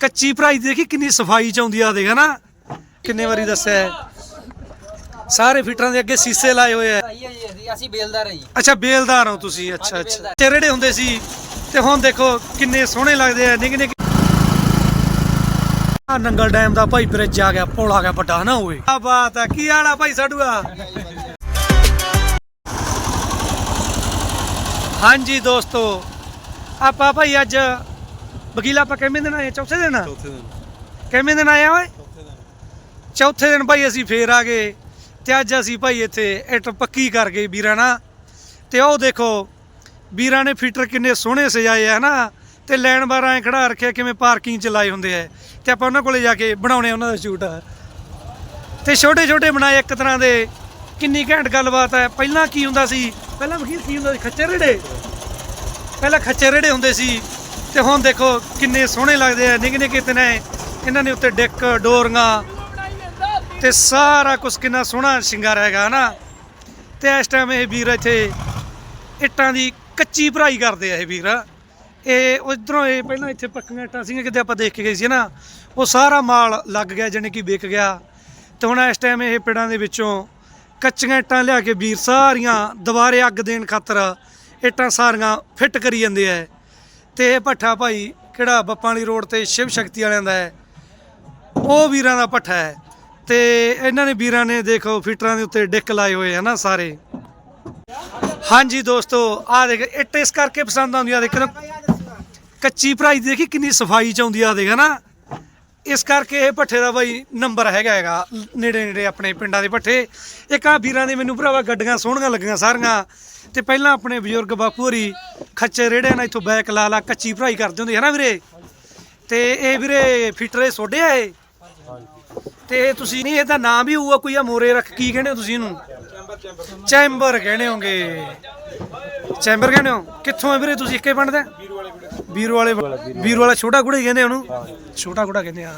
ਕੱਚੀ ਭਰਾਈ ਦੇਖੀ ਕਿੰਨੀ ਸਫ਼ਾਈ ਚ ਆਉਂਦੀ ਆ ਦੇਖ ਨਾ ਕਿੰਨੇ ਵਾਰੀ ਦੱਸਿਆ ਹੈ। ਸਾਰੇ ਫਿਟਰਾਂ ਦੇ ਅੱਗੇ ਸੀਸੇ ਲਾਏ ਹੋਏ ਆ। ਆਈ ਹੈ ਜੀ ਅਸੀਂ ਅਸੀਂ ਬੇਲਦਾਰ ਹੈ ਜੀ। ਅੱਛਾ ਬੇਲਦਾਰ ਹੋ ਤੁਸੀਂ ਅੱਛਾ ਅੱਛਾ। ਬੇਲਦਾਰ। ਹੁੰਦੇ ਸੀ ਤੇ ਹੁਣ ਦੇਖੋ ਕਿੰਨੇ ਸੋਹਣੇ ਲੱਗਦੇ ਆ ਨਿੱਕੇ ਨਿੱਕੇ। ਆ ਨੰਗਲ ਡੈਮ ਦਾ ਭਾਈ ਬ੍ਰਿਜ ਆ ਗਿਆ ਪੁਲ ਆ ਗਿਆ ਵੱਡਾ ਨਾ ਓਏ ਆ ਬਾਤ ਆ ਕੀ ਹਾਲ ਆ ਭਾਈ ਸਾਡੂਆ ਹਾਂਜੀ ਦੋਸਤੋ ਆਪਾਂ ਭਾਈ ਅੱਜ ਵਕੀਲਾ ਆਪਾਂ ਕਿੰਨੇ ਦਿਨ ਆਏ ਚੌਥੇ ਦਿਨ ਚੌਥੇ ਦਿਨ। ਕਿੰਨੇ ਦਿਨ ਆਏ ਓਏ? ਚੌਥੇ ਦਿਨ। ਚੌਥੇ ਦਿਨ ਭਾਈ ਅਸੀਂ ਫੇਰ ਆ ਗਏ ਤੇ ਅੱਜ ਅਸੀਂ ਭਾਈ ਇੱਥੇ ਇੱਟ ਪੱਕੀ ਕਰ ਗਏ ਵੀਰਾਂ ਨਾਲ। ਤੇ ਉਹ ਦੇਖੋ ਵੀਰਾਂ ਨੇ ਫੀਟਰ ਕਿੰਨੇ ਸੋਹਣੇ ਸਜਾਏ ਆ ਨਾ ਤੇ ਲੈਣ ਬਾਰ ਐ ਖੜਾ ਰੱਖਿਆ ਕਿਵੇਂ ਪਾਰਕਿੰਗ ਚ ਲਾਏ ਹੁੰਦੇ ਆ। ਤੇ ਆਪਾਂ ਉਹਨਾਂ ਕੋਲੇ ਜਾ ਕੇ ਬਣਾਉਣੇ ਉਹਨਾਂ ਦਾ ਸ਼ੂਟ। ਤੇ ਛੋਟੇ ਛੋਟੇ ਬਣਾਏ ਇੱਕ ਤਰ੍ਹਾਂ ਦੇ। ਕਿੰਨੀ ਘੈਂਟ ਗੱਲਬਾਤ ਹੈ ਪਹਿਲਾਂ ਕੀ ਹੁੰਦਾ ਸੀ? ਪਹਿਲਾਂ ਵਕੀਲ ਕੀ ਹੁੰਦਾ ਸੀ? ਖੱਚਰ ਰੇੜੇ। ਪਹਿਲਾਂ ਖੱਚਰ ਰੇੜੇ ਹੁੰਦੇ ਸੀ। ਤੇ ਹੁਣ ਦੇਖੋ ਕਿੰਨੇ ਸੋਹਣੇ ਲੱਗਦੇ ਆ ਨਿੱਕੇ ਨਿੱਕੇ ਤੇ ਨੇ ਇਹਨਾਂ ਨੇ ਉੱਤੇ ਡਿੱਕ, ਡੋਰੀਆਂ ਤੇ ਸਾਰਾ ਕੁਝ ਕਿੰਨਾ ਸੋਹਣਾ ਸ਼ਿੰਗਾਰ ਹੈਗਾ, ਹਨਾ? ਤੇ ਇਸ ਟਾਈਮ ਇਹ ਵੀਰ ਇੱਥੇ ਇੱਟਾਂ ਦੀ ਕੱਚੀ ਭਰਾਈ ਕਰਦੇ ਆ ਇਹ ਵੀਰ। ਇਹ ਉਧਰੋਂ ਇਹ ਪਹਿਲਾਂ ਇੱਥੇ ਪੱਕੀਆਂ ਇੱਟਾਂ ਸੀਗੀਆਂ, ਕਿਤੇ ਆਪਾਂ ਦੇਖ ਕੇ ਗਏ ਸੀ ਨਾ ਉਹ ਸਾਰਾ ਮਾਲ ਲੱਗ ਗਿਆ, ਜਾਣੀ ਕਿ ਵਿਕ ਗਿਆ। ਤੇ ਹੁਣ ਇਸ ਟਾਈਮ ਇਹ ਪਿੰਡਾਂ ਦੇ ਵਿੱਚੋਂ ਕੱਚੀਆਂ ਇੱਟਾਂ ਲਿਆ ਕੇ ਵੀਰ ਸਾਰੀਆਂ ਦੁਬਾਰੇ ਅੱਗ ਦੇਣ ਖਾਤਰ ਇੱਟਾਂ ਸਾਰੀਆਂ ਫਿੱਟ ਕਰੀ ਜਾਂਦੇ ਆ। ਤੇ ਇਹ ਭੱਠਾ ਭਾਈ ਕਿਹੜਾ ਬੱਪਾਂ ਵਾਲੀ ਰੋਡ ਤੇ ਸ਼ਿਵ ਸ਼ਕਤੀ ਵਾਲਿਆਂ ਦਾ ਹੈ, ਉਹ ਵੀਰਾਂ ਦਾ ਭੱਠਾ ਹੈ। ਤੇ ਇਹਨਾਂ ਨੇ ਵੀਰਾਂ ਨੇ ਦੇਖੋ ਫਿਟਰਾਂ ਦੇ ਉੱਤੇ ਡਿੱਕ ਲਾਏ ਹੋਏ ਹੈ ਨਾ ਸਾਰੇ। ਹਾਂਜੀ ਦੋਸਤੋ, ਆ ਦੇਖ, ਇੱਟ ਇਸ ਕਰਕੇ ਪਸੰਦ ਆਉਂਦੀ ਆ ਦੇਖੋ ਕੱਚੀ ਭਰਾਈ ਦੇਖੀ ਕਿੰਨੀ ਸਫ਼ਾਈ ਚ ਆਉਂਦੀ ਆ ਦੇਖ ਨਾ ਇਸ ਕਰਕੇ ਇਹ ਭੱਠੇ ਦਾ ਬਾਈ ਨੰਬਰ ਹੈਗਾ ਹੈਗਾ, ਨੇੜੇ ਨੇੜੇ ਆਪਣੇ ਪਿੰਡਾਂ ਦੇ ਭੱਠੇ। ਇੱਕ ਆ ਵੀਰਾਂ ਦੇ ਮੈਨੂੰ ਭਰਾਵਾ ਗੱਡੀਆਂ ਸੋਹਣੀਆਂ ਲੱਗੀਆਂ ਸਾਰੀਆਂ। ਤੇ ਪਹਿਲਾਂ ਆਪਣੇ ਬਜ਼ੁਰਗ ਬਾਪੂ ਹੋਰੀ ਖੱਚੇ ਰੇੜਿਆਂ ਨਾਲ ਇੱਥੋਂ ਬੈਕ ਲਾ ਲਾ ਕੱਚੀ ਭਰਾਈ ਕਰਦੇ ਹੁੰਦੇ ਹੈ ਨਾ ਵੀਰੇ? ਤੇ ਇਹ ਵੀਰੇ ਫਿਟਰੇ ਸੋਡੇ ਆ ਇਹ? ਤੇ ਤੁਸੀਂ ਨਹੀਂ, ਇਹਦਾ ਨਾਮ ਵੀ ਹੋਊਗਾ ਕੋਈ ਆ ਮੋਰੇ ਰੱਖ, ਕੀ ਕਹਿੰਦੇ ਹੋ ਤੁਸੀਂ ਇਹਨੂੰ? ਚੈਂਬਰ ਕਹਿੰਦੇ ਹੋਗੇ। ਚੈਂਬਰ ਕਹਿੰਦੇ ਹੋ? ਕਿੱਥੋਂ ਆ ਵੀਰੇ ਤੁਸੀਂ, ਇੱਕੇ ਪਿੰਡ ਦੇ? ਵੀਰ ਵਾਲੇ ਵੀਰ ਵਾਲਾ ਛੋਟਾ ਕੁੜਾ ਹੀ ਕਹਿੰਦੇ ਉਹਨੂੰ? ਛੋਟਾ ਕੁੜਾ ਕਹਿੰਦੇ ਆ।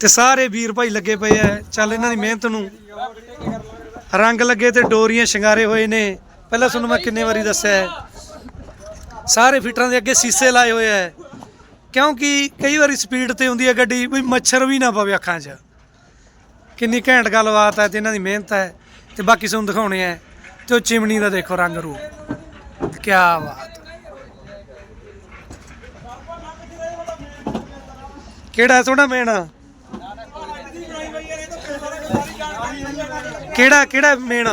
ਤੇ ਸਾਰੇ ਵੀਰ ਭਾਈ ਲੱਗੇ ਪਏ ਆ। ਚੱਲ ਇਹਨਾਂ ਦੀ ਮਿਹਨਤ ਨੂੰ। ਰੰਗ ਲੱਗੇ ਤੇ ਡੋਰੀਆਂ ਸ਼ਿੰਗਾਰੇ ਹੋਏ ਨੇ। ਪਹਿਲਾਂ ਤੁਹਾਨੂੰ ਮੈਂ ਕਿੰਨੇ ਵਾਰੀ ਦੱਸਿਆ ਹੈ। ਸਾਰੇ ਫਿਟਰਾਂ ਦੇ ਅੱਗੇ ਸੀਸੇ ਲਾਏ ਹੋਏ ਆ। ਕਿਉਂਕਿ ਕਈ ਵਾਰੀ ਸਪੀਡ ਤੇ ਹੁੰਦੀ ਹੈ ਗੱਡੀ ਵੀ ਮੱਛਰ ਵੀ ਨਾ ਪਵੇ ਅੱਖਾਂ 'ਚ। ਕਿੰਨੀ ਘੈਂਟ ਗੱਲਬਾਤ ਹੈ ਤੇ ਇਹਨਾਂ ਦੀ ਮਿਹਨਤ ਹੈ ਤੇ ਬਾਕੀ ਤੁਹਾਨੂੰ ਦਿਖਾਉਣੇ ਆ। ਤੇ ਉਹ ਚਿਮਨੀ ਦਾ ਦੇਖੋ ਰੰਗ ਰੂਪ। ਕੀ ਬਾਤ। ਕਿਹੜਾ ਤੁਹਾਡਾ ਮੇਨ ਕਿਹੜਾ ਕਿਹੜਾ ਮੇਨ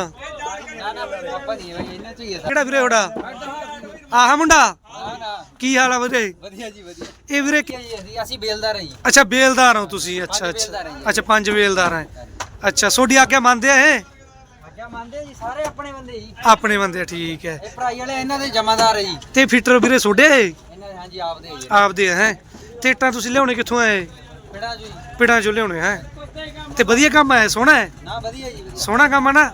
ਕਿਹੜਾ ਵੀਰੇ ਤੁਹਾਡਾ? ਆਹ ਮੁੰਡਾ? ਕੀ ਹਾਲ ਆ ਵੀਰੇ ਵਧੀਆ ਜੀ ਵਧੀਆ। ਇਹ ਵੀਰੇ ਅਸੀਂ ਬੇਲਦਾਰ ਹੈ ਜੀ। ਅੱਛਾ ਬੇਲਦਾਰ ਹੋ ਤੁਸੀਂ। ਅੱਛਾ ਅੱਛਾ। ਅੱਛਾ ਪੰਜ ਬੇਲਦਾਰ ਹੈ। ਅੱਛਾ ਸੋਡੀ ਆਗਿਆ ਮੰਨਦੇ ਆ ਇਹ? ਮੰਨਦੇ ਜੀ ਸਾਰੇ ਆਪਣੇ ਬੰਦੇ ਜੀ। ਆਪਣੇ ਬੰਦੇ ਠੀਕ ਹੈ। ਇਹ ਭਰਾਈ ਵਾਲੇ ਇਹਨਾਂ ਦੇ ਜਮਾਦਾਰ ਹੈ ਜੀ। ਤੇ ਫਿੱਟਰ ਵੀਰੇ ਸੋਡੇ ਇਹ? ਹਾਂਜੀ ਆਪਦੇ ਆਪਦੇ ਹੈ। ਤੇ ਇੱਟਾਂ ਤੁਸੀਂ ਲਿਆਉਣੇ ਕਿੱਥੋਂ ਆਏ? ਕਿਹੜਾ ਜੀ। ਪਿੰਡਾਂ ਚੋਂ ਲਿਆਉਣੇ ਹੈ? ਤੇ ਵਧੀਆ ਕੰਮ ਹੈ ਸੋਹਣਾ ਹੈ? ਨਾ ਵਧੀਆ ਜੀ ਵਧੀਆ। ਸੋਹਣਾ ਕੰਮ ਹੈ ਨਾ?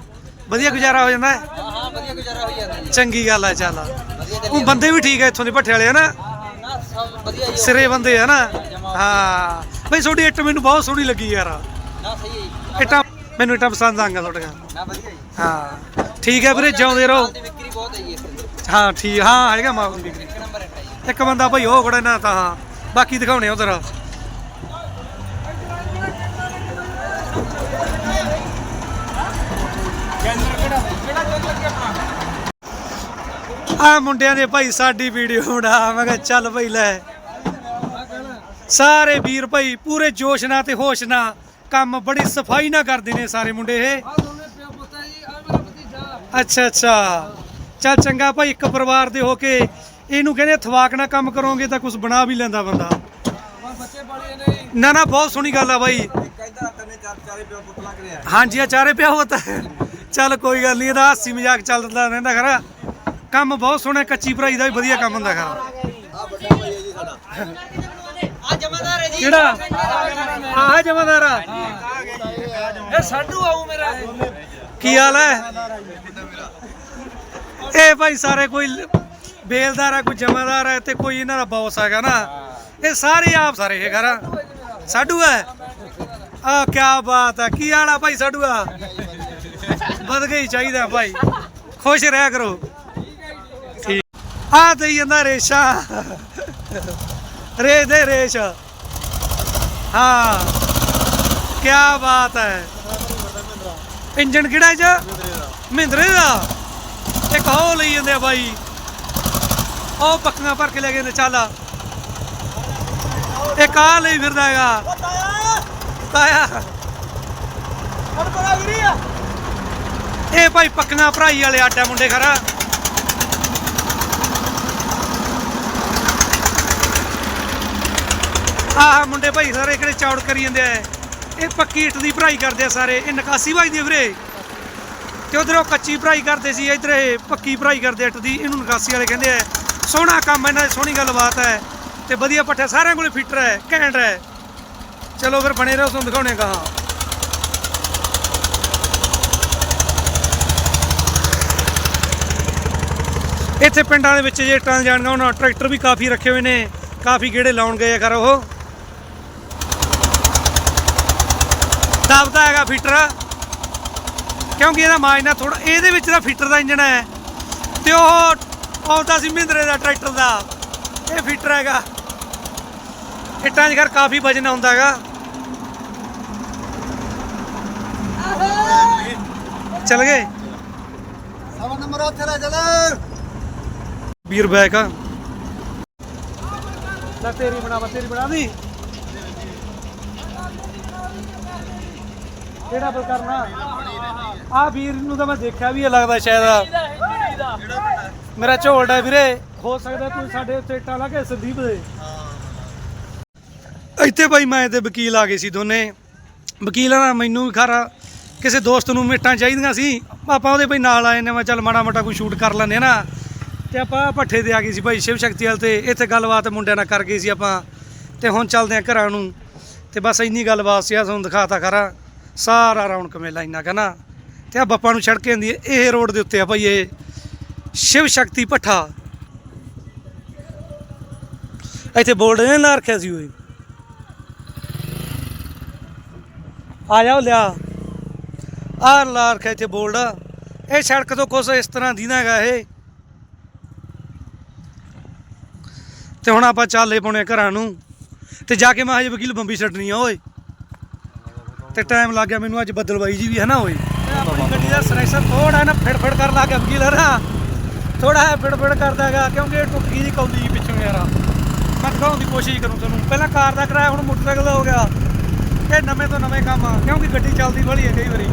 ਵਧੀਆ ਗੁਜ਼ਾਰਾ ਹੋ ਜਾਂਦਾ ਹੈ? ਹਾਂ ਹਾਂ ਵਧੀਆ ਗੁਜ਼ਾਰਾ ਹੋ ਜਾਂਦਾ ਜੀ। ਚੰਗੀ ਗੱਲ ਹੈ ਚੱਲ। ਵਧੀਆ ਉਹ ਬੰਦੇ ਵੀ ਠੀਕ ਹੈ ਇੱਥੋਂ ਦੇ ਭੱਠੇ ਵਾਲੇ ਹਾਂ ਹਾਂ ਨਾ ਸਭ ਵਧੀਆ ਜੀ ਸਿਰੇ ਬੰਦੇ ਆ ਨਾ? ਹਾਂ ਬਈ ਤੁਹਾਡੀ ਇੱਟ ਮੈਨੂੰ ਬਹੁਤ ਸੋਹਣੀ ਲੱਗੀ ਯਾਰ। ਨਾ ਸਹੀ ਹੈ ਜੀ। ਇੱਟਾਂ ਮੈਨੂੰ ਇੱਟਾਂ ਪਸੰਦ ਆਂਗਾ ਤੁਹਾਡੀਆਂ ਨਾ ਵਧੀਆ ਜੀ। ਹਾਂ। ਠੀਕ ਹੈ ਵੀਰੇ ਜਿਉਂਦੇ ਰਹੋ। ਮਾਲ ਦੀ ਵਿਕਰੀ ਬਹੁਤ ਹੈ ਜੀ ਇੱਥੇ। ਹਾਂ ਠੀਕ ਹਾਂ ਹੈਗਾ ਮਾਲ ਦੀ ਵਿਕਰੀ। ਇੱਕ ਨੰਬਰ ਹੈ ਜੀ। ਇੱਕ ਬੰਦਾ ਭਾਈ ਉਹ ਖੜਾ ਨਾ ਤਾਂ ਹਾਂ। ਬਾਕੀ ਦਿਖਾਉਣੇ ਆ ਉਧਰ ਆ ਮੁੰਡਿਆਂ ਦੇ ਭਾਈ ਸਾਡੀ ਵੀਡੀਓ ਬਣਾ ਮੈਂ ਕਿਹਾ ਚੱਲ ਭਾਈ ਲੈ। ਸਾਰੇ ਵੀਰ ਭਾਈ ਪੂਰੇ ਜੋਸ਼ ਨਾਲ ਤੇ ਹੋਸ਼ ਨਾਲ ਕੰਮ ਬੜੀ ਸਫ਼ਾਈ ਨਾਲ ਕਰਦੇ ਨੇ ਸਾਰੇ ਮੁੰਡੇ ਇਹ। ਅੱਛਾ ਅੱਛਾ। ਚੱਲ ਚੰਗਾ ਭਾਈ, ਇੱਕ ਪਰਿਵਾਰ ਦੇ ਹੋ ਕੇ ਇਹਨੂੰ ਕਹਿੰਦੇ ਥਵਾਕ ਨਾਲ ਕੰਮ ਕਰੋਗੇ ਤਾਂ ਕੁਝ ਬਣਾ ਵੀ ਲੈਂਦਾ ਬੰਦਾ। ਨਾ ਨਾ ਬਹੁਤ ਸੋਹਣੀ ਗੱਲ ਆ ਬਾਈ। ਕਹਿੰਦਾ ਤਨੇ ਚਾਰ ਚਾਰੇ ਪਿਓ ਪੁੱਤ ਲੱਗ ਰਿਹਾ ਹਾਂਜੀ ਆ ਚਾਰੇ ਪਿਆ ਹੋਤਾ ਚੱਲ ਕੋਈ ਗੱਲ ਨਹੀਂ ਇਹਦਾ ਹਾਸੀ ਮਜ਼ਾਕ ਚੱਲਦਾ ਰਹਿੰਦਾ ਖਰਾ। ਕੰਮ ਬਹੁਤ ਸੋਹਣਾ ਕੱਚੀ ਭਰਾਈ ਦਾ ਵੀ ਵਧੀਆ ਕੰਮ ਹੁੰਦਾ ਖਰਾ। ਆ ਵੱਡਾ ਭਾਈ ਹੈ ਜੀ ਸਾਡਾ ਆ ਜਮਾਦਾਰ ਹੈ ਜੀ ਕਿਹੜਾ? ਆਹ ਜਮਾਦਾਰ ਆ। ਇਹ ਸਾਡੂ ਆਉ ਮੇਰਾ। ਕੀ ਹਾਲ ਹੈ? ਇਹ ਭਾਈ ਸਾਰੇ ਕੋਈ ਬੇਲਦਾਰ ਹੈ ਕੋਈ ਜਮਾਦਾਰ ਹੈ ਤੇ ਕੋਈ ਇਹਨਾਂ ਦਾ ਬੌਸ ਹੈਗਾ ਨਾ। ਇਹ ਸਾਰੇ ਆਪ ਸਾਰੇ ਇਹ ਘਰ। ਸਾਡੂ ਹੈ ਆ ਕੀ ਬਾਤ ਹੈ ਕੀ ਹਾਲ ਆ ਭਾਈ ਸਾਡੂਆ ਵਧ ਗਈ ਚਾਹੀਦਾ ਭਾਈ। ਖੁਸ਼ ਰਹਿ ਕਰੋ। ਠੀਕ ਆ ਦੇਈ ਜਾਂਦਾ ਰੇਸ਼ਾ। ਰੇ ਦੇ ਰੇਸ਼। ਹਾਂ। ਕੀ ਬਾਤ ਹੈ ਇੰਜਨ ਕਿਹੜਾ ਇਹ ਮਹਿੰਦਰੇ ਦਾ। ਇੱਕ ਉਹ ਲਈ ਜਾਂਦੇ ਆ ਬਾਈ ਉਹ ਪੱਕੀਆਂ ਭਰ ਕੇ ਲੈ ਗਏ ਨੇ ਚੱਲ। ਇੱਕ ਆ ਲਈ ਫਿਰਦਾ ਹੈਗਾ। ਤਾਇਆ। ਇਹ ਭਾਈ ਪੱਕੀਆਂ ਭਰਾਈ ਵਾਲੇ ਆਟਾ ਮੁੰਡੇ ਖਰਾ। ਆਹ ਮੁੰਡੇ ਭਾਈ ਸਾਰੇ ਕਿਹੜੇ ਚੌੜ ਕਰੀ ਜਾਂਦੇ ਆ। ਇਹ ਪੱਕੀ ਇੱਟ ਦੀ ਭਰਾਈ ਕਰਦੇ ਆ ਸਾਰੇ। ਇਹ ਨਿਕਾਸੀ ਵੱਜਦੀ ਵੀਰੇ। ਤੇ ਉਧਰੋਂ ਕੱਚੀ ਭਰਾਈ ਕਰਦੇ ਸੀ ਇਧਰ ਇਹ ਪੱਕੀ ਭਰਾਈ ਕਰਦੇ ਇੱਟ ਦੀ। ਇਹਨੂੰ ਨਿਕਾਸੀ ਵਾਲੇ ਕਹਿੰਦੇ ਆ। ਸੋਹਣਾ ਕੰਮ ਇਹਨਾਂ ਦੀ ਸੋਹਣੀ ਗੱਲਬਾਤ ਹੈ ਤੇ ਵਧੀਆ ਪੱਠਾ ਸਾਰਿਆਂ ਕੋਲੇ ਫਿੱਟਰ ਹੈ ਘੈਂਟ ਹੈ ਚਲੋ ਫਿਰ ਬਣੇ ਰਹੋ, ਤੁਹਾਨੂੰ ਦਿਖਾਉਣੇ ਕਹਾ ਇੱਥੇ ਪਿੰਡਾਂ ਦੇ ਵਿੱਚ ਜੇ ਇੱਟਾਂ ਜਾਣਗਾ ਉਹਨਾਂ ਟਰੈਕਟਰ ਵੀ ਕਾਫੀ ਰੱਖੇ ਹੋਏ ਨੇ, ਕਾਫੀ ਗੇੜੇ ਲਾਉਣ ਗਏ ਆ ਕਰ ਉਹ। ਦਬਦਾ ਹੈਗਾ ਫੀਟਰ। ਕਿਉਂਕਿ ਇਹਦਾ ਮਾਜਨਾ ਥੋੜਾ ਇਹਦੇ ਵਿੱਚ ਦਾ ਫੀਟਰ ਦਾ ਇੰਜਣ ਹੈ। ਤੇ ਉਹ ਆਉਂਦਾ ਸੀ ਮਹਿੰਦਰੇ ਦਾ ਟਰੈਕਟਰ ਦਾ। ਇਹ ਫੀਟਰ ਹੈਗਾ। ਇੱਟਾਂ 'ਚ ਘਰ ਕਾਫੀ ਵਜਨ ਆਉਂਦਾ ਹੈਗਾ। ਚੱਲ ਗਏ। ਸਵਾ ਨੰਬਰ ਉੱਥੇ ਰਹਿ ਚੱਲ। ਵੀਰ ਬੈਕ ਆ। ਲੈ ਤੇਰੀ ਬਣਾ ਤੇਰੀ ਬਣਾ ਦੀ ਕਿਹੜਾ ਬਲ ਕਰਨਾ? ਆ ਵੀਰ ਨੂੰ ਤਾਂ ਮੈਂ ਦੇਖਿਆ ਵੀ ਇਹ ਲੱਗਦਾ ਸ਼ਾਇਦ। ਮੇਰਾ ਝੋਲਡਾ ਵੀਰੇ। ਹੋ ਸਕਦਾ ਤੂੰ ਸਾਡੇ ਉੱਤੇ ਇੱਟਾਂ ਲਾ ਕੇ ਸੰਦੀਪ ਦੇ। ਇੱਥੇ ਭਾਈ ਮੈਂ ਤੇ ਵਕੀਲ ਆ ਗਏ ਸੀ ਦੋਨੇ। ਵਕੀਲਾਂ ਦਾ ਮੈਨੂੰ ਵੀ ਖਰਾ ਕਿਸੇ ਦੋਸਤ ਨੂੰ ਮਿੱਟਾਂ ਚਾਹੀਦੀਆਂ ਸੀ। ਆਪਾਂ ਉਹਦੇ ਭਾਈ ਨਾਲ ਆਏ ਨੇ ਮੈਂ ਚੱਲ ਮਾੜਾ ਮੋਟਾ ਕੋਈ ਸ਼ੂਟ ਕਰ ਲੈਂਦੇ ਨਾ। ਤੇ ਆਪਾਂ ਭੱਠੇ ਤੇ ਆ ਗਏ ਸੀ ਭਾਈ ਸ਼ਿਵ ਸ਼ਕਤੀ ਵਾਲ ਤੇ ਇੱਥੇ ਗੱਲਬਾਤ ਮੁੰਡਿਆਂ ਨਾਲ ਕਰ ਗਏ ਸੀ ਆਪਾਂ। ਤੇ ਹੁਣ ਚੱਲਦੇ ਆ ਘਰਾਂ ਨੂੰ। ਤੇ ਬਸ ਇੰਨੀ ਗੱਲਬਾਤ ਸੀ ਆ ਤੁਹਾਨੂੰ ਦਿਖਾਤਾ ਖਰਾ। ਸਾਰਾ ਰੌਣਕ ਮੇਲਾ ਇੰਨਾ ਕਹਣਾ ਤੇ ਆ ਬੱਪਾ ਨੂੰ ਛੜਕੇ ਹੁੰਦੀ ਹੈ ਇਹ ਰੋਡ ਦੇ ਉੱਤੇ ਆ ਭਾਈ ਇਹ। ਸ਼ਿਵ ਸ਼ਕਤੀ ਭੱਠਾ ਇੱਥੇ ਬੋਰਡ ਨੇ ਲਾ ਰੱਖਿਆ ਸੀ ਓਏ ਆ ਜਾਓ ਲਿਆ। ਆ ਲਾ ਰੱਖਿਆ ਇੱਥੇ ਬੋਰਡ। ਇਹ ਸੜਕ ਤੋਂ ਕੁਛ ਇਸ ਤਰ੍ਹਾਂ ਦੀ ਨਾ ਹੈਗਾ ਇਹ। ਤੇ ਹੁਣ ਆਪਾਂ ਚਾਲੇ ਪਾਉਣੇ ਘਰਾਂ ਨੂੰ। ਤੇ ਜਾ ਕੇ ਮੈਂ ਹਜੇ ਵਕੀਲ ਬੰਬੀ ਛੱਡਣੀ ਆ, ਓਏ। ਤੇ ਟਾਈਮ ਲੱਗ ਗਿਆ ਮੈਨੂੰ ਅੱਜ ਬੱਦਲਬਾਈ ਜੀ ਵੀ ਹੈ ਨਾ, ਓਏ। ਆਪਣੀ ਗੱਡੀ ਦਾ ਸਰੈਸਰ ਥੋੜਾ ਨਾ ਫੜ ਫੜ ਲੱਗ ਗਿਆ ਵਕੀਲ ਹਰਾ ਥੋੜਾ ਜਿਹਾ ਫੜ ਫੜ ਕਰਦਾ ਹੈਗਾ, ਕਿਉਂਕਿ ਇਹ ਟੁੱਟ ਗਈ ਦੀ ਕੌਲੀ ਜੀ ਪਿੱਛੋਂ ਯਾਰ। ਮੈਂ ਦਿਖਾਉਣ ਦੀ ਕੋਸ਼ਿਸ਼ ਕਰੂੰ ਤੁਹਾਨੂੰ ਪਹਿਲਾਂ ਕਾਰ ਦਾ ਕਿਰਾਇਆ ਹੁਣ ਮੋਟਰਸਾਈਕਲ ਦਾ ਹੋ ਗਿਆ। ਇਹ ਨਵੇਂ ਤੋਂ ਨਵੇਂ ਕੰਮ ਆ, ਕਿਉਂਕਿ ਗੱਡੀ ਚੱਲਦੀ ਵਾਲੀ ਹੈ ਕਈ ਵਾਰੀ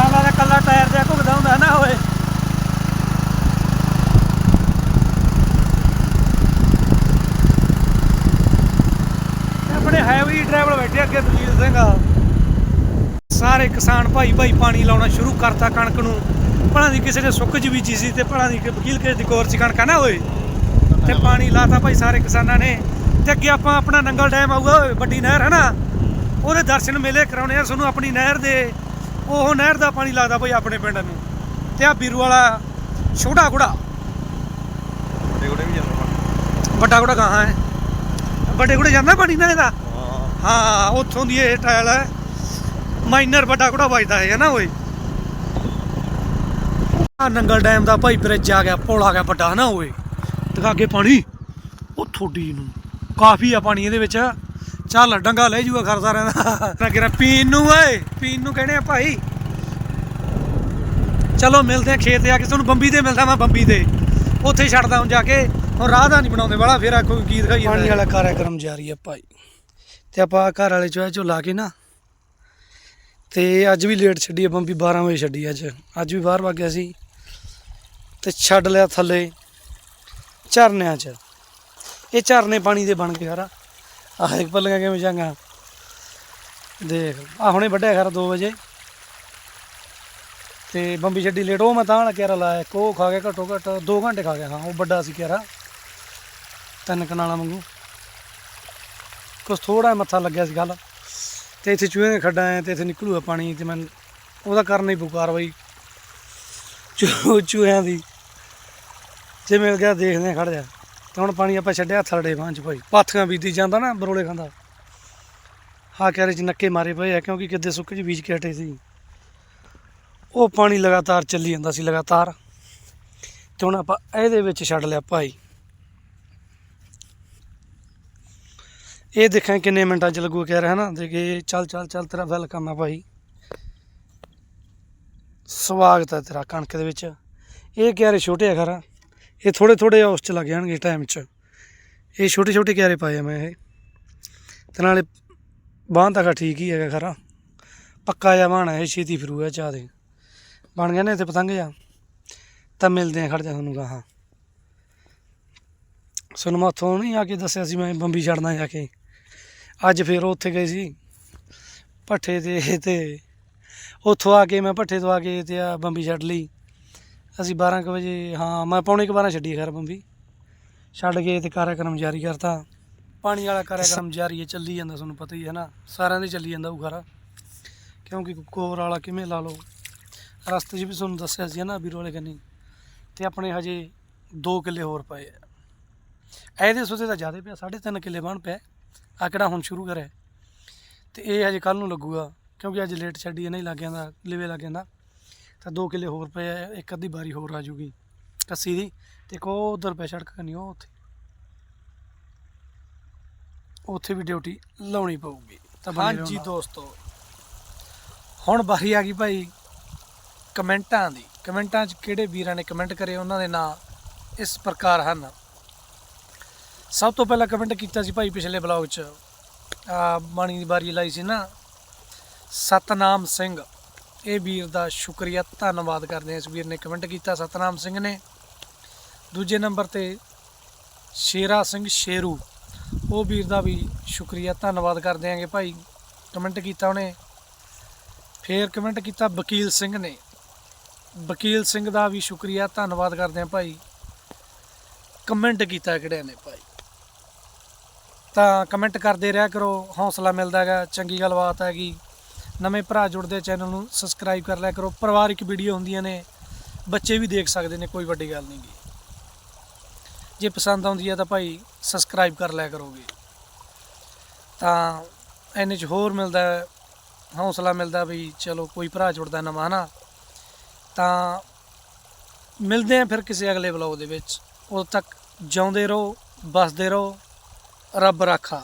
ਆਲਾ ਦਾ ਕੱਲਾ ਟਾਇਰ ਜਿਹਾ ਘੁੰਮਦਾ ਹੁੰਦਾ ਨਾ ਓਏ ਇਹ ਆਪਣੇ ਹੈਵੀ ਡਰਾਈਵਰ ਬੈਠੇ ਅੱਗੇ ਦਲੀਲ ਸਿੰਘ ਆ ਸਾਰੇ ਕਿਸਾਨ ਭਾਈ ਭਾਈ ਪਾਣੀ ਲਾਉਣਾ ਸ਼ੁਰੂ ਕਰਤਾ ਕਣਕ ਨੂੰ। ਭਲਾਂ ਦੀ ਕਿਸੇ ਦੇ ਸੁੱਕ ਚ ਬੀਜੀ ਸੀ ਤੇ ਭਲਾਂ ਦੀ ਵਕੀਲ ਕਿਸੇ ਦੀ ਕੋਰ ਚ ਕਣਕ ਨਾ ਓਏ। ਤੇ ਪਾਣੀ ਲਾਤਾ ਭਾਈ ਸਾਰੇ ਕਿਸਾਨਾਂ ਨੇ। ਤੇ ਅੱਗੇ ਆਪਾਂ ਆਪਣਾ ਨੰਗਲ ਡੈਮ ਆਊਗਾ ਵੱਡੀ ਨਹਿਰ ਹੈ ਨਾ। ਉਹਦੇ ਦਰਸ਼ਨ ਮੇਲੇ ਕਰਾਉਣੇ ਆ ਤੁਹਾਨੂੰ ਆਪਣੀ ਨਹਿਰ ਦੇ। ਉਹ ਨਹਿਰ ਦਾ ਪਾਣੀ ਲੱਗਦਾ ਭਾਈ ਆਪਣੇ ਪਿੰਡ ਨੂੰ। ਤੇ ਆ ਬੀਰੂ ਵਾਲਾ ਛੋਟਾ ਗੁੜਾ ਵੱਡੇ ਕੋਲੇ ਵੀ ਜਾਂਦਾ ਵੱਡਾ ਗੁੜਾ ਕਹਾਂ ਹੈ। ਵੱਡੇ ਗੁੜੇ ਜਾਂਦਾ ਪਾਣੀ ਨਾ ਇਹਦਾ? ਹਾਂ ਉੱਥੋਂ ਦੀ ਇਹ ਟਾਇਲ ਹੈ। ਮਾਈਨਰ ਵੱਡਾ ਗੁੜਾ ਵੱਜਦਾ ਹੈ ਨਾ ਓਏ? ਆ ਨੰਗਲ ਡੈਮ ਦਾ ਭਾਈ ਬ੍ਰਿਜ ਆ ਗਿਆ, ਪੁਲ ਆ ਗਿਆ ਵੱਡਾ ਨਾ ਓਏ? ਦਿਖਾ ਪਾਣੀ। ਉਹ ਥੋੜੀ ਨੂੰ। ਕਾਫੀ ਆ ਪਾਣੀ ਇਹਦੇ ਵਿੱਚ। ਚੱਲ, ਡੰਗਾ ਲੈ ਜੂਗਾ ਖਰਦਾ ਰਹਿੰਦਾ ਨਾ ਕਿਰਾ ਪੀਣ ਨੂੰ, ਓਏ। ਪੀਣ ਨੂੰ ਕਹਿੰਦੇ ਆ ਭਾਈ। ਚਲੋ, ਮਿਲਦੇ ਆ ਖੇਤ ਆ ਕੇ। ਤੁਹਾਨੂੰ ਬੰਬੀ ਤੇ ਮਿਲਦਾ ਮੈਂ ਬੰਬੀ ਤੇ। ਉੱਥੇ ਛੱਡਦਾ ਹੁਣ ਜਾ ਕੇ। ਹੁਣ ਰਾਹ ਦਾ ਨਹੀਂ ਬਣਾਉਂਦੇ। ਵਾਲਾ ਫੇਰ ਆਖੋ ਗੀਤ ਖਾਈ ਪਾਣੀ ਵਾਲਾ ਕਾਰਜਕ੍ਰਮ ਜਾਰੀ ਆ ਭਾਈ। ਤੇ ਆਪਾਂ ਘਰ ਵਾਲੇ ਚੋਂ ਚੋ ਲਾ ਕੇ ਨਾ ਤੇ ਅੱਜ ਵੀ ਲੇਟ ਛੱਡੀ ਆ ਬੰਬੀ 12 ਵਜੇ ਛੱਡੀ ਅੱਜ। ਅੱਜ ਵੀ ਬਾਹਰ ਵਗ ਗਿਆ ਸੀ ਤੇ ਛੱਡ ਲਿਆ ਥੱਲੇ ਝਰਨਿਆਂ 'ਚ। ਇਹ ਝਰਨੇ ਪਾਣੀ ਦੇ ਬਣ ਕੇ ਖਰਾ ਆਹ ਇੱਕ ਪੱਲੀਆਂ ਕਿਵੇਂ ਜਾਂਗਾ। ਦੇਖ ਆ ਹੁਣੇ ਵੱਢਿਆ ਖਰਾ 2 ਵਜੇ। ਤੇ ਬੰਬੀ ਛੱਡੀ ਲੇਟ ਉਹ ਮੈਂ ਤਾਂ ਵਾਲਾ ਕਿਆਰਾ ਲਾਇਆ ਇੱਕ, ਉਹ ਖਾ ਗਿਆ ਘੱਟੋ ਘੱਟ 2 ਘੰਟੇ ਖਾ ਗਿਆ। ਹਾਂ, ਉਹ ਵੱਡਾ ਸੀ ਕਿਆਰਾ। ਤਿੰਨ ਕਨਾਲਾਂ ਵਾਂਗੂ। ਕੁਛ ਥੋੜਾ ਮੱਥਾ ਲੱਗਿਆ ਸੀ ਗੱਲ। ਤੇ ਇੱਥੇ ਚੂਹੇ ਦੇ ਖੱਡਾਂ ਐ ਤੇ ਇੱਥੇ ਨਿਕਲੂਗਾ ਪਾਣੀ ਤੇ ਮੈਂ ਉਹਦਾ ਕਰਨਾ ਹੀ ਪਊ ਕਾਰਵਾਈ ਚੂ ਚੂਹਿਆਂ ਦੀ। ਜੇ ਮਿਲ ਗਿਆ ਦੇਖਦੇ ਆ ਖੜ ਜਾ। ਤੇ ਹੁਣ ਪਾਣੀ ਆਪਾਂ ਛੱਡਿਆ ਥਲੜੇ ਬਾਂਹ ਚ ਭਾਈ। ਪਾਥੀਆਂ ਬੀਤੀ ਜਾਂਦਾ ਨਾ ਬਰੋਲੇ ਖਾਂਦਾ। ਹਾਂ ਕਹਿ ਚ ਨੱਕੇ ਮਾਰੇ ਪਏ ਆ ਕਿਉਂਕਿ ਕਿੱਦੇ ਸੁੱਕ ਚ ਬੀਜ ਕੇ ਹਟੇ ਸੀ। ਉਹ ਪਾਣੀ ਲਗਾਤਾਰ ਚੱਲੀ ਜਾਂਦਾ ਸੀ, ਲਗਾਤਾਰ। ਤੇ ਹੁਣ ਆਪਾਂ ਇਹਦੇ ਵਿੱਚ ਛੱਡ ਲਿਆ ਭਾਈ। ਇਹ ਦੇਖਾਂ ਕਿੰਨੇ ਮਿੰਟਾਂ ਚ ਲੱਗੂ ਕਹਿ ਰਿਹਾ ਨਾ ਦੇਖੇ ਚੱਲ ਚੱਲ ਚੱਲ ਤੇਰਾ ਵੈਲਕਮ ਆ ਭਾਈ। ਸਵਾਗਤ ਹੈ ਤੇਰਾ ਕਣਕ ਦੇ ਵਿੱਚ। ਇਹ ਕਿਆਰੇ ਛੋਟੇ ਆ ਖਰਾ। ਇਹ ਥੋੜੇ ਥੋੜੇ ਉਸ ਚ ਲੱਗ ਜਾਣਗੇ ਟਾਈਮ ਚ। ਇਹ ਛੋਟੇ ਛੋਟੇ ਕਿਆਰੇ ਪਾਏ ਆ ਮੈਂ ਇਹ। ਤੇ ਨਾਲੇ ਬਾਂਹ ਤੱਕ ਠੀਕ ਹੀ ਹੈਗਾ ਖਰਾ। ਪੱਕਾ ਜਿਹਾ ਬਾਣਾ ਹੈ, ਛੇਤੀ ਫਿਰੂਗਾ ਚਾਹ ਦੇ। ਬਣ ਗਿਆ ਨੇ ਇੱਥੇ ਪਤੰਗ ਜਾ ਤਾਂ ਮਿਲਦੇ ਆ ਖੜ ਜਾ ਤੁਹਾਨੂੰ ਗਾਹਾਂ। ਸੁਣ ਮੈਂ ਉੱਥੋਂ ਨਹੀਂ ਆ ਕੇ ਦੱਸਿਆ ਸੀ, ਮੈਂ ਬੰਬੀ ਛੱਡਣਾ ਜਾ ਕੇ। ਅੱਜ ਫੇਰ ਉਹ ਉੱਥੇ ਗਏ ਸੀ। ਭੱਠੇ ਤੇ ਤੇ ਉੱਥੋਂ ਆ ਕੇ ਮੈਂ ਭੱਠੇ ਤੋਂ ਆ ਕੇ ਤੇ ਆ ਬੰਬੀ ਛੱਡ ਲਈ। ਅਸੀਂ 12 ਕੁ ਵਜੇ, ਹਾਂ, ਮੈਂ ਪੌਣੇ ਕੁ 12 ਛੱਡੀ ਖੈਰ ਬੰਬੀ। ਛੱਡ ਕੇ ਤੇ ਕਾਰਿਆਕਰਮ ਜਾਰੀ ਕਰਤਾ। ਪਾਣੀ ਵਾਲਾ ਕਾਰਿਆਕਰਮ ਜਾਰੀ ਹੈ, ਚੱਲੀ ਜਾਂਦਾ, ਤੁਹਾਨੂੰ ਪਤਾ ਹੀ ਹੈ ਨਾ। ਸਾਰਿਆਂ ਦੇ ਚੱਲੀ ਜਾਂਦਾ ਉਹ ਖਰਾ। ਕਿਉਂਕਿ ਕੋਰ ਵਾਲਾ ਕਿਵੇਂ ਲਾ ਲਓ। ਰਸਤੇ 'ਚ ਵੀ ਤੁਹਾਨੂੰ ਦੱਸਿਆ ਸੀ ਨਾ ਵੀਰੋ ਵਾਲੇ ਕੰਨੀ। ਤੇ ਆਪਣੇ ਹਜੇ 2 ਕਿੱਲੇ ਹੋਰ ਪਏ ਆ। ਇਹਦੇ ਸੁਦੇ ਤਾਂ ਜ਼ਿਆਦਾ ਪਿਆ 3.5 ਕਿੱਲੇ ਬਣ ਪਿਆ। ਆ ਕਿਹੜਾ ਹੁਣ ਸ਼ੁਰੂ ਕਰਿਆ ਤੇ ਇਹ ਹਜੇ ਕੱਲ ਨੂੰ ਲੱਗੂਗਾ ਕਿਉਂਕਿ ਅੱਜ ਲੇਟ ਛੱਡੀ ਹੈ ਨਹੀਂ ਲੱਗ ਜਾਂਦਾ ਲਿਵੇ ਲੱਗ ਜਾਂਦਾ। ਤਾਂ 2 ਕਿੱਲੇ ਹੋਰ ਪਏ ਆ ਇੱਕ ਅੱਧੀ ਵਾਰੀ ਹੋਰ ਆ ਜੂਗੀ ਕੱਸੀ ਦੀ ਤੇ ਉਹ ਉਧਰ ਪੈ ਸੜਕ ਕੰਨੀ ਉਹ ਉੱਥੇ। ਉੱਥੇ ਵੀ ਡਿਊਟੀ ਲਾਉਣੀ ਪਊਗੀ। ਤਾਂ ਹਾਂਜੀ। ਦੋਸਤੋ। ਹੁਣ ਵਾਰੀ ਆ ਗਈ ਭਾਈ ਕਮੈਂਟਾਂ ਦੀ। ਕਮੈਂਟਾਂ 'ਚ ਕਿਹੜੇ ਵੀਰਾਂ ਨੇ ਕਮੈਂਟ ਕਰੇ ਉਹਨਾਂ ਦੇ ਨਾਂ ਇਸ ਪ੍ਰਕਾਰ ਹਨ। ਸਭ ਤੋਂ ਪਹਿਲਾਂ ਕਮੈਂਟ ਕੀਤਾ ਸੀ ਭਾਈ ਪਿਛਲੇ ਬਲੌਗ 'ਚ। ਆ ਬਾਣੀ ਦੀ ਬਾਰੀ ਲਾਈ ਸੀ ਨਾ। ਸਤਨਾਮ ਸਿੰਘ। ਇਹ ਵੀਰ ਦਾ ਸ਼ੁਕਰੀਆ, ਧੰਨਵਾਦ ਕਰਦੇ ਹਾਂ ਇਸ ਵੀਰ ਨੇ ਕਮੈਂਟ ਕੀਤਾ। ਸਤਨਾਮ ਸਿੰਘ ਨੇ। ਦੂਜੇ ਨੰਬਰ ਤੇ ਸ਼ੇਰਾ ਸਿੰਘ ਸ਼ੇਰੂ। ਉਹ ਵੀਰ ਦਾ ਵੀ ਸ਼ੁਕਰੀਆ, ਧੰਨਵਾਦ ਕਰਦੇ ਆਂਗੇ ਭਾਈ। ਕਮੈਂਟ ਕੀਤਾ ਉਹਨੇ। ਫੇਰ ਕਮੈਂਟ ਕੀਤਾ ਵਕੀਲ ਸਿੰਘ ਨੇ। ਵਕੀਲ ਸਿੰਘ ਦਾ ਵੀ ਸ਼ੁਕਰੀਆ, ਧੰਨਵਾਦ ਕਰਦੇ ਆਂ ਭਾਈ। ਕਮੈਂਟ ਕੀਤਾ ਕਿਹੜਿਆਂ ਨੇ ਭਾਈ? ਤਾਂ ਕਮੈਂਟ ਕਰਦੇ ਰਿਹਾ ਕਰੋ ਹੌਸਲਾ ਮਿਲਦਾ ਹੈਗਾ ਚੰਗੀ ਗੱਲਬਾਤ ਹੈਗੀ। ਨਵੇਂ ਭਰਾ ਜੁੜਦੇ ਚੈਨਲ ਨੂੰ ਸਬਸਕ੍ਰਾਈਬ ਕਰ ਲਿਆ ਕਰੋ। ਪਰਿਵਾਰਿਕ ਵੀਡੀਓ ਹੁੰਦੀਆਂ ਨੇ ਬੱਚੇ ਵੀ ਦੇਖ ਸਕਦੇ ਨੇ ਕੋਈ ਵੱਡੀ ਗੱਲ ਨਹੀਂ ਗੀ। ਜੇ ਪਸੰਦ ਆਉਂਦੀ ਹੈ ਤਾਂ ਭਾਈ ਸਬਸਕ੍ਰਾਈਬ ਕਰ ਲਿਆ ਕਰੋਗੇ। ਤਾਂ ਇਹਨੇ ਚ ਹੋਰ ਮਿਲਦਾ ਹੈ, ਹੌਸਲਾ ਮਿਲਦਾ ਵੀ ਚਲੋ ਕੋਈ ਭਰਾ ਜੁੜਦਾ ਨਵਾਂ ਨਾ। ਤਾਂ ਮਿਲਦੇ ਆ ਫਿਰ ਕਿਸੇ ਅਗਲੇ ਵਲੌਗ ਦੇ ਵਿੱਚ। ਉਦੋਂ ਤੱਕ ਜਿਉਂਦੇ ਰਹੋ ਬਸਦੇ ਰਹੋ। ਰੱਬ ਰਾਖਾ